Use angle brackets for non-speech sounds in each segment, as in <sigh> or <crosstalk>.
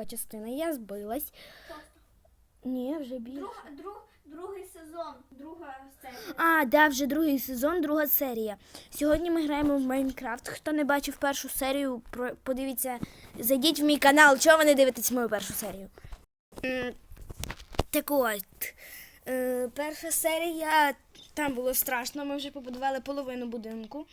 яка частина. Я збилась. Ні, вже більше. Друг, друг, другий сезон, друга серія. А, да, вже другий сезон, друга серія. Сьогодні ми граємо в Майнкрафт. Хто не бачив першу серію, подивіться, зайдіть в мій канал. Чого ви не дивитесь мою першу серію? Так от, е, перша серія, там було страшно, ми вже побудували половину будинку.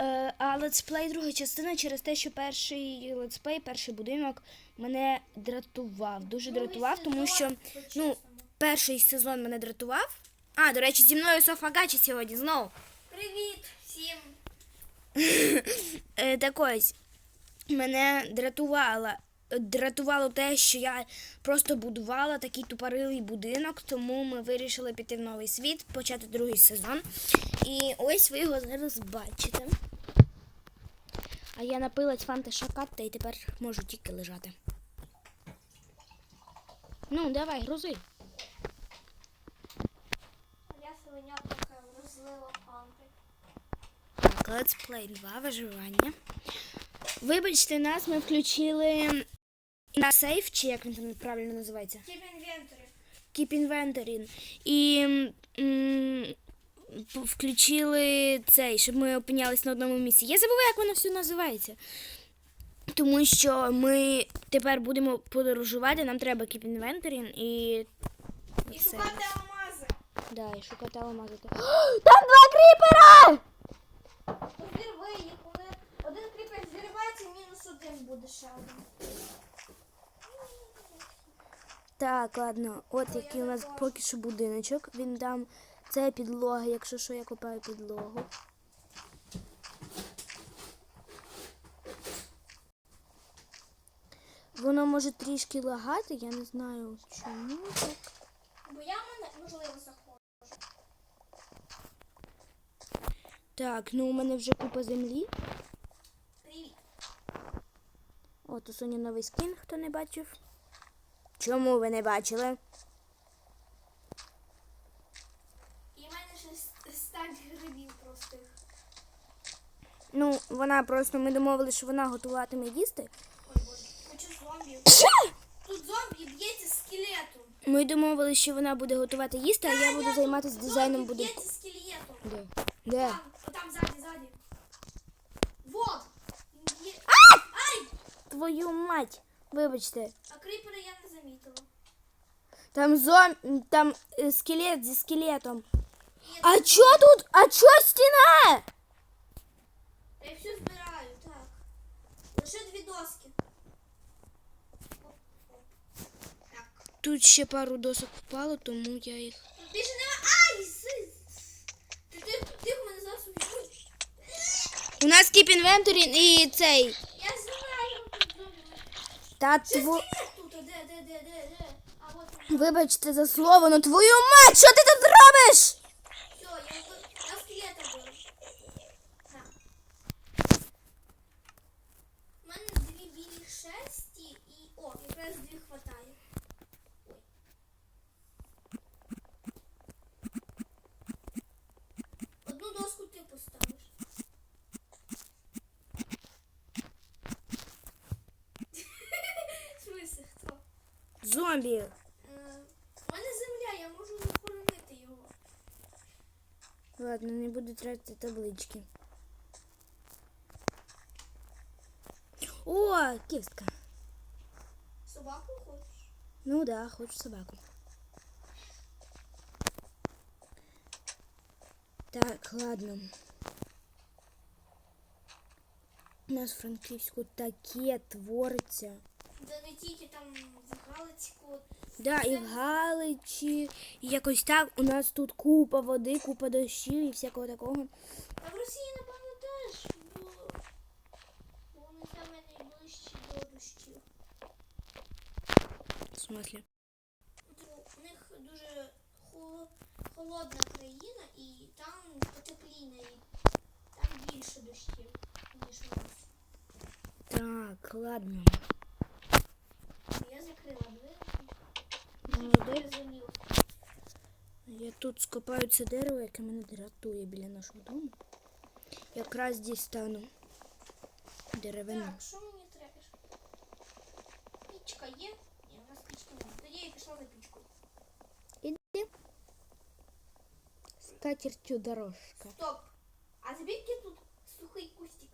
Е, а летсплей друга частина через те, що перший летсплей, перший будинок мене дратував. Дуже дратував, тому що ну, перший сезон мене дратував. А, до речі, зі мною Софа Гачі сьогодні знову. Привіт всім! <laughs> Е, так ось, мене дратувало, дратувало те, що я просто будувала такий тупорилий будинок, тому ми вирішили піти в новий світ, почати другий сезон. І ось ви його зараз бачите. А я напилась фанти шакатта і тепер можу тільки лежати. Ну, давай, грузи. Я свиня така розлила фанти. Так, Let's Play 2 виживання. Вибачте нас, ми включили на сейф, чи як він там правильно називається? Keep inventory. Keep Inventory. І м, включили цей, щоб ми опинялись на одному місці. Я забула, як воно все називається. Тому що ми тепер будемо подорожувати, нам треба Keep Inventory і. І шукати алмази. Да, і шукати алмази. <gasps> Там два кріпера! Розірви їх. Вони... Один кріпер зірвається, мінус один буде ще один. Так, ладно, от який у нас поки що будиночок. Він там. Це підлога, якщо що, я копаю підлогу. Воно може трішки лагати, я не знаю чому так. Бо я мене можливо заходжу. Так, ну у мене вже купа землі. Привіт. От у Соні новий скін, хто не бачив. Чому ви не бачили? І в мене ще с- стать грибів простих. Ну, вона просто ми домовилися, що вона готуватиме їсти. Ой, боже. Хочу зомбі. Тут зомбі б'ється скелетом. Ми домовилися, що вона буде готувати їсти, а я буду займатися дизайном Зомбі будинку. б'ється скелетом. Де? Де? Там, там ззаді, ззаді. Вот. Є... Ай! Твою мать! Вибачте. А кріпера я не замітила. Там зом... там е, скелет зі скелетом. А чо тут? А чо стіна? Я все збираю, так. Лише дві доски. Так. Тут ще пару досок впало, тому я їх. Більше нема. Ай! Си! Ти ти тихо мене зараз уб'ють. У нас кіп інвенторі і цей. Я знаю, тут. Та Це тво... скелет тут, де, де, де, де, де? А от Вибачте за слово, ну твою мать, що ти тут робиш? Зомбі. Е, У мене земля, я можу захоронити його. Ладно, не буду тратити таблички. О, кістка. Собаку хочеш? Ну да, хочу собаку. Так, ладно. У нас в Франківську таке твориться. Да не тільки там в Галицьку. Да, і в Галичі, і якось так. У нас тут купа води, купа дощів і всякого такого. А в Росії, напевно, теж, бо бо вони саме найближчі до дощів. В смислі? У них дуже холодна країна і там потепління, і там більше дощів, ніж у нас. Так, ладно. Я. Молодець. Я тут скопаю це дерево, яке мене дратує біля нашого дому. Якраз дістану деревину. Так, що мені треба? І чекай, є? Ні, у нас пічки немає. Тоді я пішла за пічку. Іди. Скатертю дорожка. Стоп. А звідки тут сухий кустик?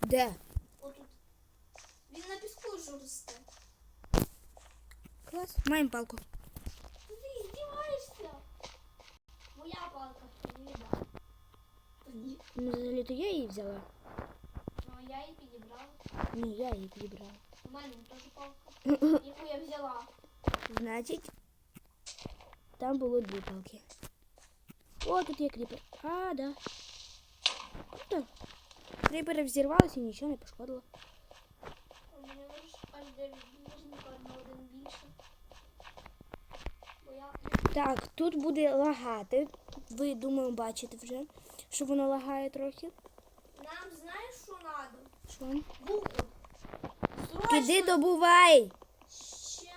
Де? Отут. Він на піску ж росте. Клас. Маємо палку. Ти здіваєшся? Моя палка тобі віддам. Тоді. Ну, взагалі-то я її взяла. Ну, а я її підібрала. Ні, я її підібрала. У мене теж палка, <laughs> яку я взяла. Значить, там було дві палки. О, тут є кріпер. А, да. Круто. Кріпери взірвалися і нічого не пошкодило. У мене лиш аж 9 ближника на один більше. Бо я Так, тут буде лагати. Ви, думаю, бачите вже, що воно лагає трохи. Нам знаєш, що треба? Що? Вугол. Піди добувай! Ща.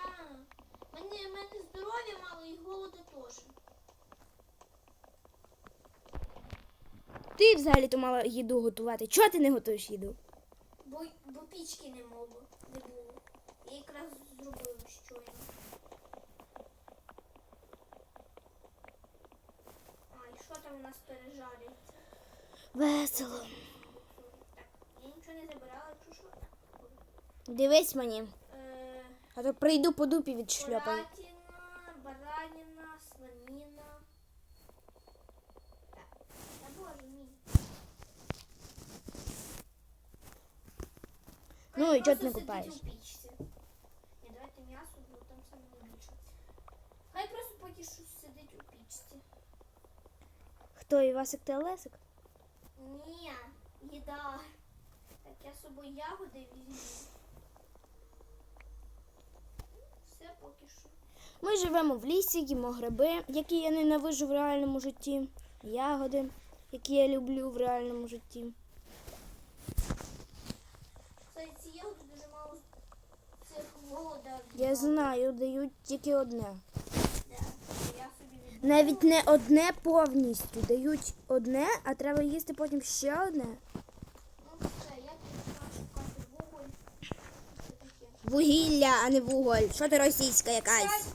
Мене, мене здоров'я мало і голода теж. Ти взагалі-то мала їду готувати. Чого ти не готуєш їду? Бо, бо пічки не було. Не було. Я якраз зробила щойно. Там у нас пережарюється? Весело. Так, я нічого не забирала, якщо що. Дивись мені. Е, А то прийду по дупі відшльопаю. Куратина, баранина, слонина. Так, та боже мій. Ну, і чого ти не сидить купаєш? у пічці. Ні, давайте м'ясо, бо там саме найбільше. Хай просто поки що сидить у пічці. Хто Івасик та Олесик? Ні, їда. Так, я з собою ягоди візьму. Все поки що. Ми живемо в лісі, їмо гриби, які я ненавижу в реальному житті. Ягоди, які я люблю в реальному житті. Ці ягоди дуже мало цих голода. Я знаю, дають тільки одне. Да, я собі відберу. Навіть не одне повністю. Дають одне, а треба їсти потім ще одне. Вугілля, а не вуголь. Що ти російська якась?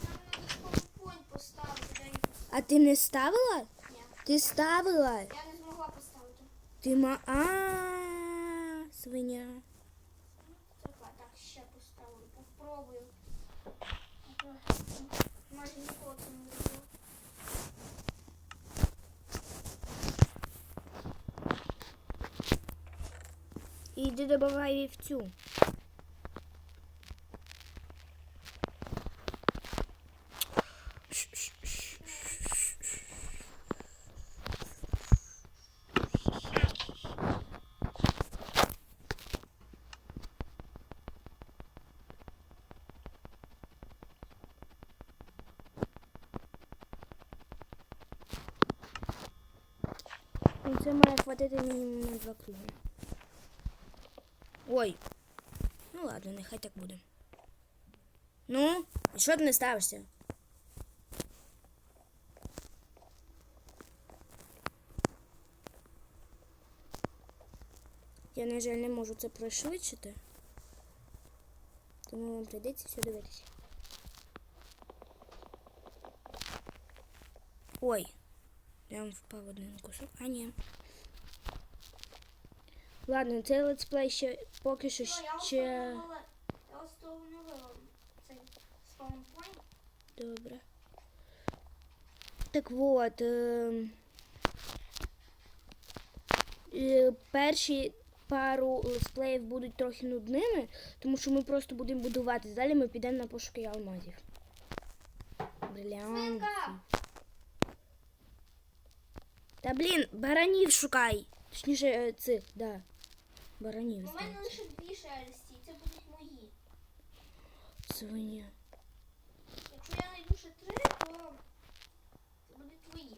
А ти не ставила? Ні, Ти ставила. я не змогла поставити. Ти ма. А, свиня. Треба, так, ще поставлю. Попробую. А то Майже ніколи це не робила. І йди добавай вівцю. Ну, Це має хватити мінімум на два круги. Ой. Ну ладно, нехай так буде. Ну, і що ти не ставишся? Я, на жаль, не можу це пришвидшити. Тому вам прийдеться все дивитися. Ой. Прям впав один кусок. А ні. Ладно, цей летсплей ще поки що ще. я цей спаунпойнт. Добре. Так от. Е, е, перші пару летсплеїв будуть трохи нудними, тому що ми просто будемо будувати. Далі ми підемо на пошуки алмазів. Бриллиант. Свинка! Та блін, баранів шукай. Точніше, е, цих, да. Баранів. У мене лише дві шерсті, це будуть мої. Свиня. Якщо я знайду ще три, то це будуть твої.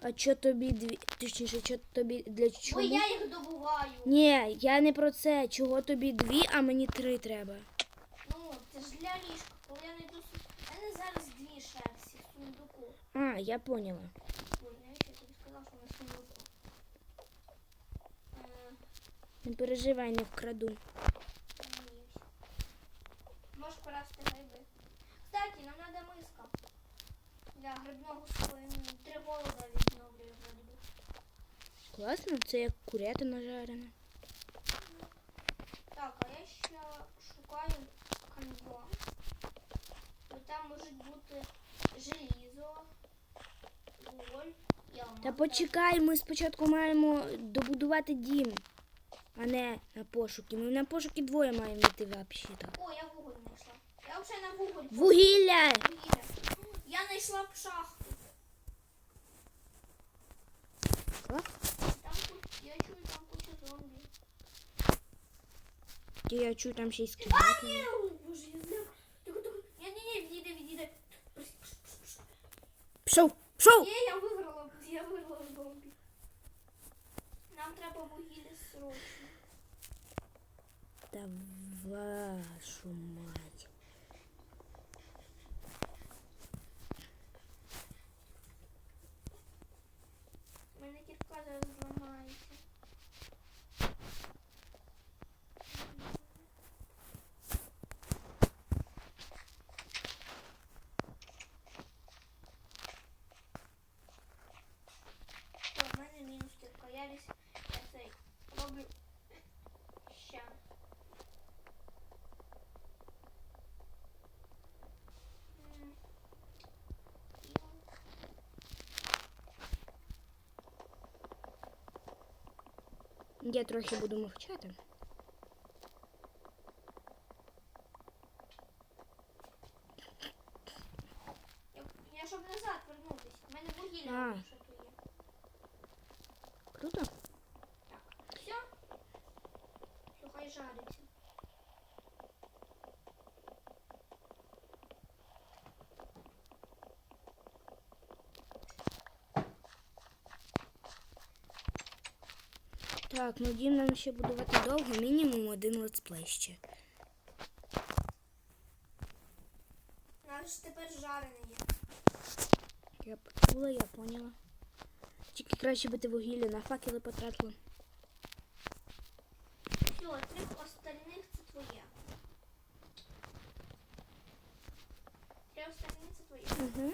А що тобі дві. Точніше, що тобі для чого? Бо я їх добуваю. Ні, я не про це. Чого тобі дві, а мені три треба. Ну, це ж для ліжка. Коли я знайду су- У мене зараз дві шерсті в сундуку. А, я поняла. Ой, навіщо я тобі сказав, що на сундуку? Е, Не переживай, не вкраду. Можеш красти гриби. Кстати, нам треба миска. Для грибного свою три голода відновлює вроді би. Класно, це як курятина жарена. Так, а я ще шукаю каньйон. Там можуть бути желізо, вуголь, яма. Та почекай, ми спочатку маємо добудувати дім, а не на пошуки. Ми на пошуки двоє маємо йти взагалі. О, я вуголь знайшла. Я вже на вуголь. Вугілля! Вугілля. Я знайшла б шахту. Там я чую там куча зомбі. Я чую там ще й А, скелети. ні, боже, я знаю. Тихо, тихо. Ні, ні, ні, відійди, відійди. Пішов, пішов! Є, я виграла, я виграла зомбі. Нам треба вугілля срочно. Та вашу мать. Я трохи буду мовчати. Я, щоб назад вернутися. У мене вугілля А. вже тут є. Круто. Так, ну дім нам ще будувати довго, мінімум один летсплей ще. Наш тепер жарений є. Я почула, я поняла. Тільки краще бити вугілля на факели потратила. Все, три остальних це твоє. Три остальних це твоє. Угу.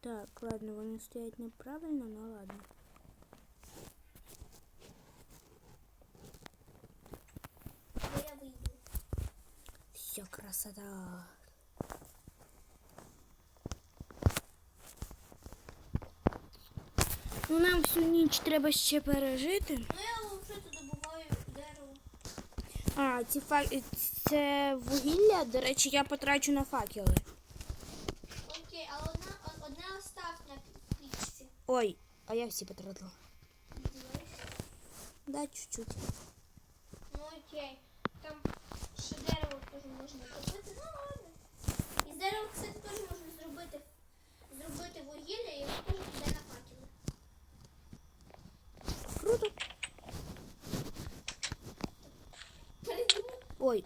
Так, ладно, вони стоять неправильно, ну ладно. Я вийду. Все, красота. Ну нам всю ніч треба ще пережити. Ну я вже тут добуваю дерево. А, ці фа... це вугілля, до речі, я потрачу на факели. Окей, а одна, о- одне остав на пічці. Ой, а я всі потратила. Да, чуть-чуть. Ну окей. Там ще дерево теж можна зробити. Ну ладно. Із дерева, кстати, теж можна зробити. Зробити вугілля і воно теж піде на факели. Круто. Ой,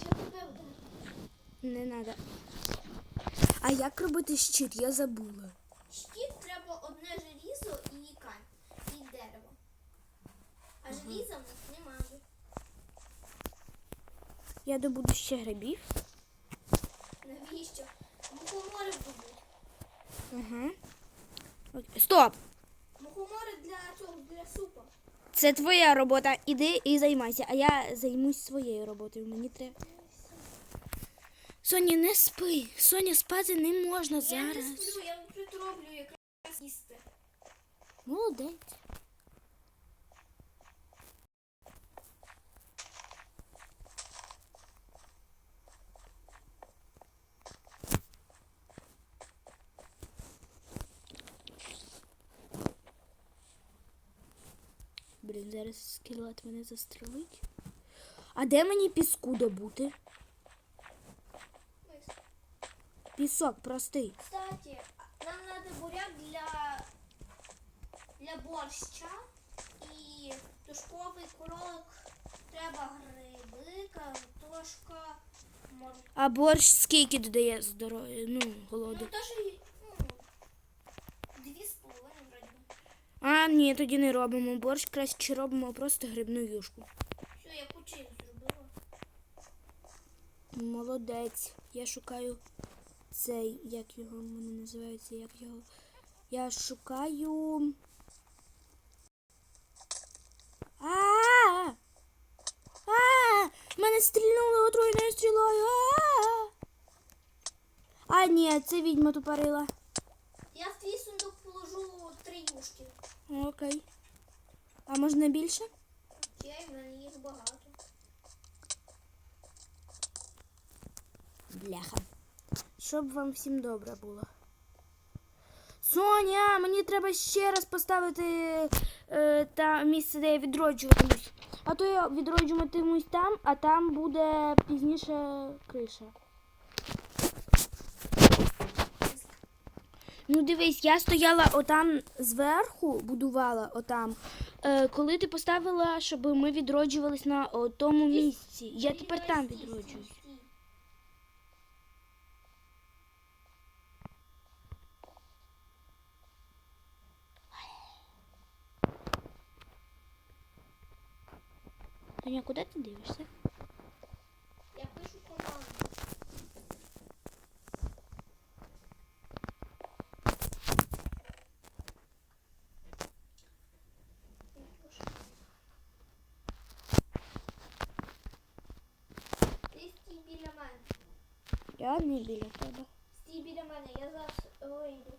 що тебе не надо. А як робити щит? Я забула. Щит треба одне желізо і камінь, і дерево. А желіза в нас немає. Я добуду ще грибів. Навіщо? Мухомори будуть. Окей. Стоп! Мухомори для цього, для супа. Це твоя робота. Іди і займайся, а я займусь своєю роботою. Мені треба. Соня, не спи. Соня, спати не можна Я не зараз. сплю, я тут роблю якраз їсти. Молодець. Блін, зараз скелет мене застрелить. А де мені піску добути? Пісок простий. Кстати, нам надо буряк для, для борща і тушковий кролик. Треба гриби, картошка, морква. А борщ скільки додає здоров'я? Ну, Ну, голоду. теж, і, ну, А, ні, тоді не робимо борщ, краще робимо просто грибну юшку. Все, я почин зробила. Молодець. Я шукаю цей, як його в мене називається, як його. Я шукаю. А! А! Мене стрільнули отруєною стрілою. А! А, ні, це відьма тупорила. Я в твій сундук три юшки. Окей. А можна більше? Окей, в мене їх багато. Бляха. Щоб вам всім добре було. Соня, мені треба ще раз поставити е, та місце, де я відроджуватимусь. А то я відроджуватимусь там, а там буде пізніше криша. Ну дивись, я стояла отам зверху, будувала отам. Е, коли ти поставила, щоб ми відроджувались на тому місці. Я тепер там відроджуюсь. Куди ти дивишся? Я не біля тебе. Стій біля мене, я зараз вийду.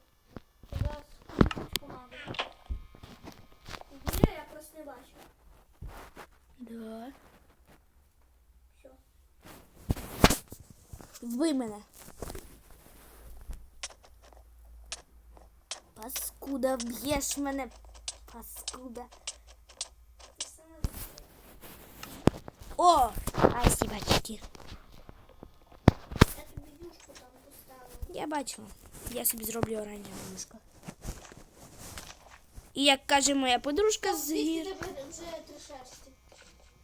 Я зараз включу команду. Біля я просто не бачу. Да. Все. Вбий мене. Паскуда, вб'єш мене. Паскуда. Ти саме вийшла. О! Ай, сібачки. Я бачила. Я собі зроблю оранжеву мишку. І як каже моя подружка з гір.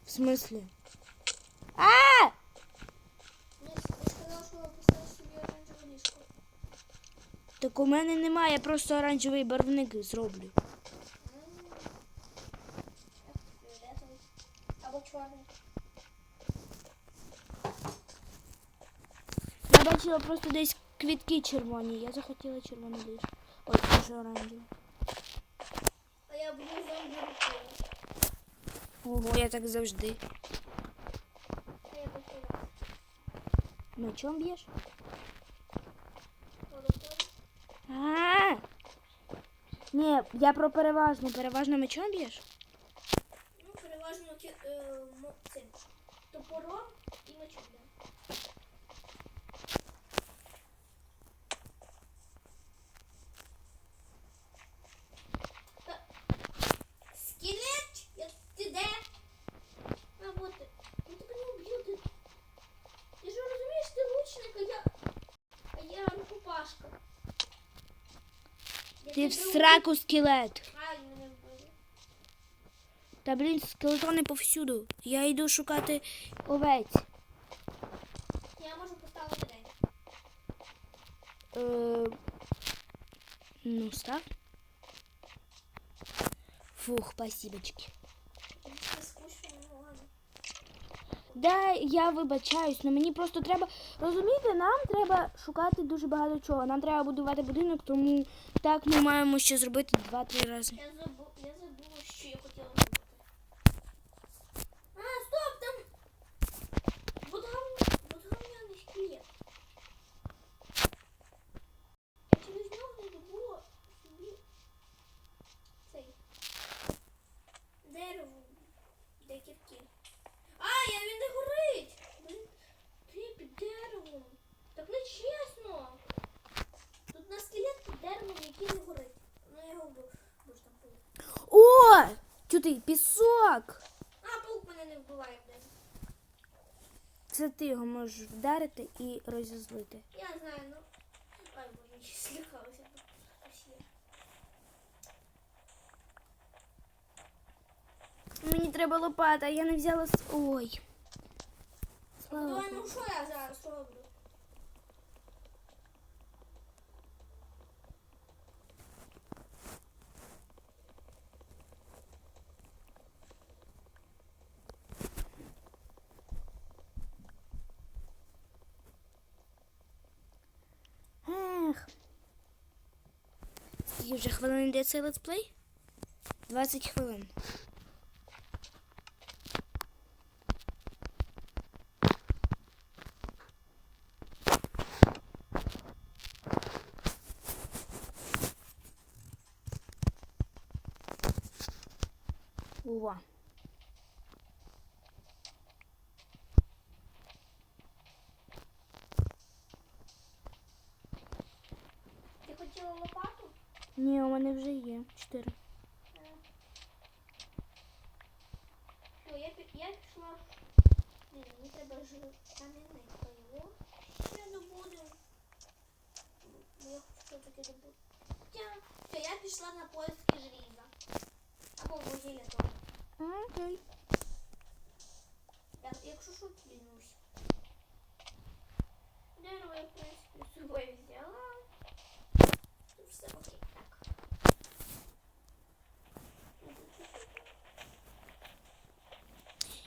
В смислі? А! Ліжко. Так у мене немає, я просто оранжевий барвник зроблю. Або чорний. Я бачила просто десь квітки червоні. Я захотіла червону ліжку. Ой, дуже оранжеву. А я буду рукою. Ого, я так завжди. А я почала. Мечом б'єш? Ні, я про переважно. Переважно мечом б'єш? Ну, переважно е, цим топором і мечом. да. Ти в сраку скелет. Та блін, скелетони повсюду. Я йду шукати овець. Я можу поставити день. Е, ну, став. Фух, спасибочки. Ну. Да, я вибачаюсь, але мені просто треба. Розумієте, нам треба шукати дуже багато чого. Нам треба будувати будинок, тому так ми маємо ще зробити два-три рази. Я забув, я забула, що я хотіла зробити. А, стоп, там будгав- будгавняний скелет. Я через нього не добула собі цей дерево для кірки. А, я він не горить! Блін, ти під деревом. Так не чесно. Тут на скелет під деревом, який не горить. Ну я його вбив, бо ж там паук. О! Чути, пісок! А, паук мене не вбиває. Це ти його можеш вдарити і розізлити. Я знаю, ну. Ай, боже, я злякалася. Мені треба лопата, я не взяла. с- Ой. Слава Давай, ну що я зараз роблю? Скільки вже хвилин йде цей летсплей? 20 хвилин. Ува. Ти хотіла лопату? Ні, у мене вже є 4. Що, я, пі- я пішла. Ні, мені треба ж кам'яний пиво. Ще добуду. Бо я хочу що таке добути. Тя. Все, я пішла на поиски желіза. Або вугілля того. Окей. Я, якщо що, клянусь. Дерево я, в принципі, з собою взяла. Тут все окей. Так.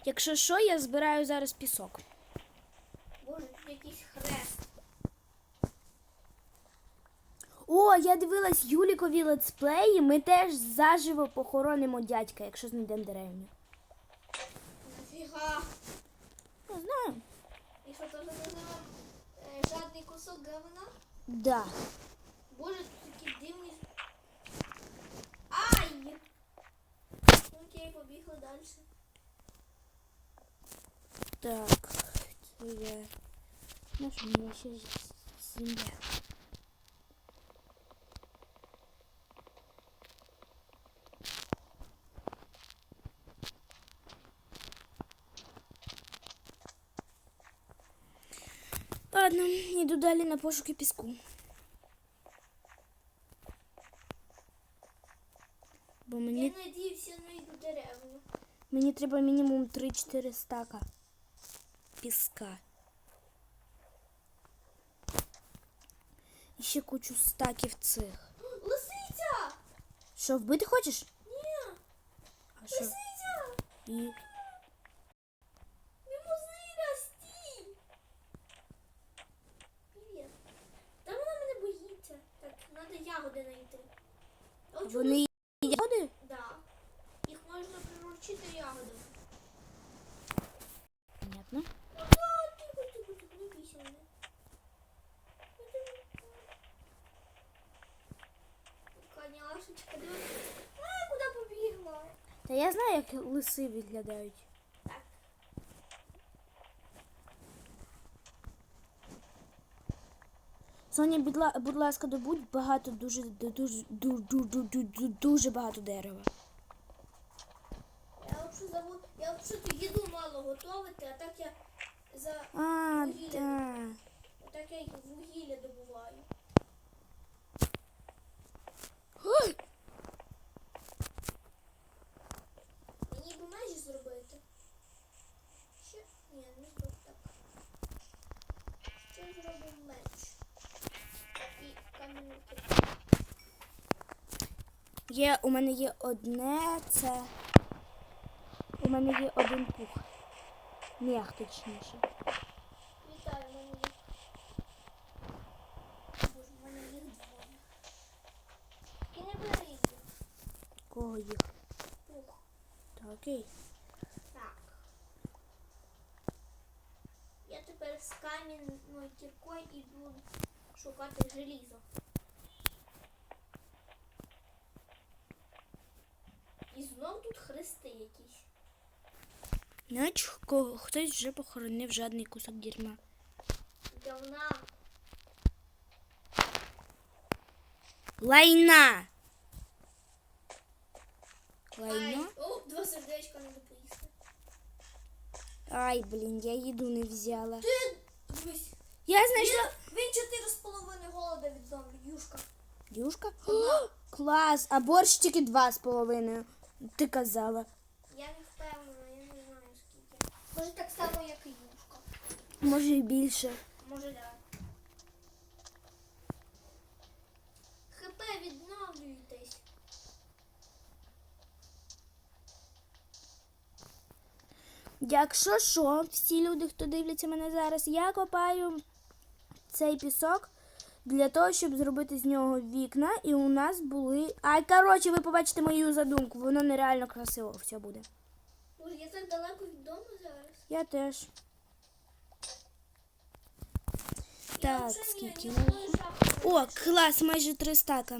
Якщо що, я збираю зараз пісок. Боже, тут якийсь хрест. О, я дивилась Юлікові летсплеї. Ми теж заживо похоронимо дядька, якщо знайдемо деревню. Нафіга. Не знаю. І що то називав е, жадний кусок говна? Да. Боже, тут такі дивні. Ай! Окей, побігли далі. Так. Я. Ну що, мені ще земля. Ладно, йду далі на пошуки піску. Бо мені Я надіюся, знайду деревню. Мені треба мінімум 3-4 стака піска. І ще кучу стаків цих. Лисиця! Що, вбити хочеш? Ні! А що? Лисиця! І... Мімозина, стій! Привіт. Та вона мене боїться. Так, треба ягоди знайти. А от чому- Вони ягоди? Да. Їх можна приручити ягоди. Понятно. Коняшечка, дивись. А, куди побігла? Та я знаю, як лиси виглядають. Соня, будь, ласка, добудь багато, дуже, дуже, дуже, дуже, дуже багато дерева. Я взагалі забув, я взагалі їду мало готувати, а так я за А, Вугілля. так. так я вугілля добуваю. Ой! Мені б межі зробити. Ще ні, не так. Ще зробимо. Є, у мене є одне, це. У мене є один пух. М'ях точніше. Вітаю, в мене. Боже, мене їх двоє. І не бери їх. Кого їх? Ух, Та окей. так. Я тепер з камінною кіркою іду шукати желізо. І знов тут хрести якісь. Кого хтось вже похоронив жадний кусок дерьма. Говна. Лайна! Ай, о, два сердечка не допоїсти. Ай, блін, я їду не взяла. Ти дивись. Я знайшла. Він, чотири з половиною голода від зомбі, юшка. Юшка? О, <gasps> клас! А борщ тільки два з половиною. Ти казала. Я не впевнена, я не знаю скільки. Може так само, як і юшка. Може і більше. Може да. ХП відновлюйтесь. Якщо що, всі люди, хто дивляться мене зараз, я копаю цей пісок для того, щоб зробити з нього вікна, і у нас були. Ай, коротше, ви побачите мою задумку, воно нереально красиво все буде. Боже, я так далеко від дому зараз. Я теж. Я Так, скільки? О, клас, майже три стака.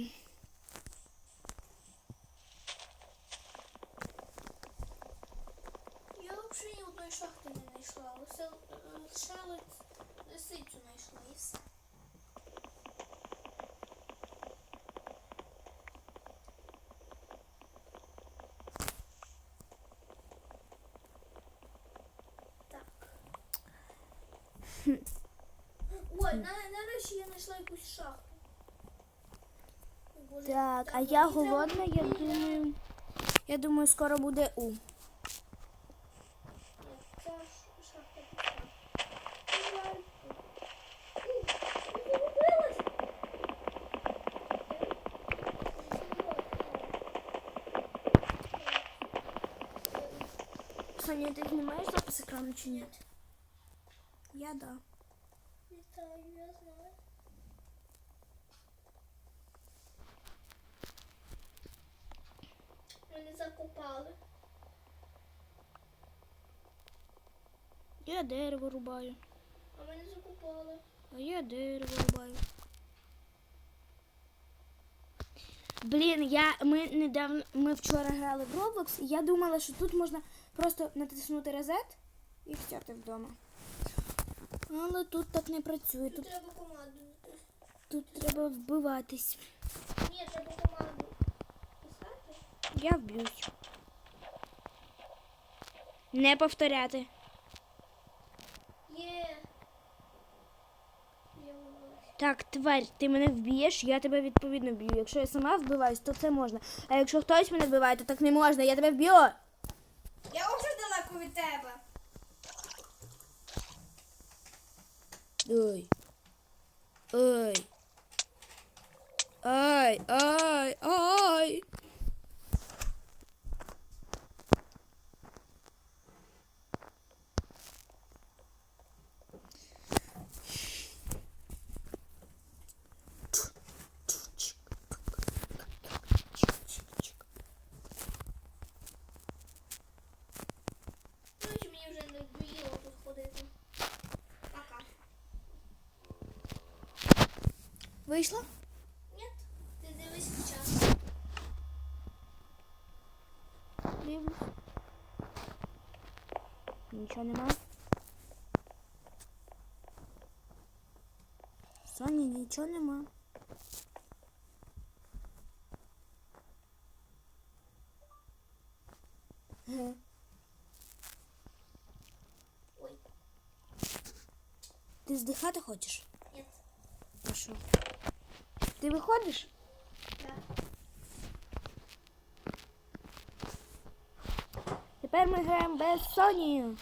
Я взагалі ні одної шахти не знайшла. Лише, лише ли- лисицю знайшла і все. Так. Ой, на, нарешті я знайшла якусь шахту. Боже, Так, а я голодна, я думаю. Я думаю, скоро буде У. Ні, Ця ш- шахта пуста. Жаль. Ні, не загубилась. Соня, ти знімаєш екрану чи ні? Я да. Вітаю, я знаю. Мене закопали. Я дерево рубаю. А мене закопали. А я дерево рубаю. Блін, я, ми недавно, ми вчора грали в Roblox, і я думала, що тут можна просто натиснути резет і все, ти вдома. Але тут так не працює. Тут треба команду. тут треба вбиватись. Ні, треба команду. Писати? Я вб'юсь. Не повторяти. Є. Так, тварь, ти мене вб'єш, я тебе відповідно вб'ю. Якщо я сама вбиваюсь, то це можна. А якщо хтось мене вбиває, то так не можна. Я тебе вб'ю. Я вже далеко від тебе. Ой. Ой. Ай, ай, ай. Короче, мені вже не вбило тут ходити. Пока. Вийшла? Ні, ти дивись час. Дивлюсь. Нічого нема. Соня, нічого нема. Ой, Ти здихати хочеш? ні. А що? Ти виходиш? Да. Тепер ми граємо без Соні.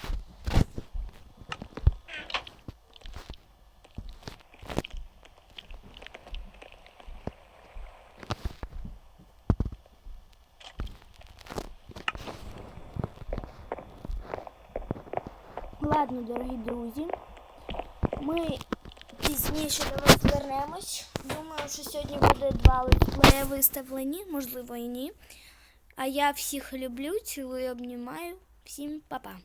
Ладно, дорогі друзі. Ми пізніше до вас вернемось. Думаю, що сьогодні буде два летплея виставлені, можливо і ні. А я всіх люблю, цілую, обнімаю. Всім па-па.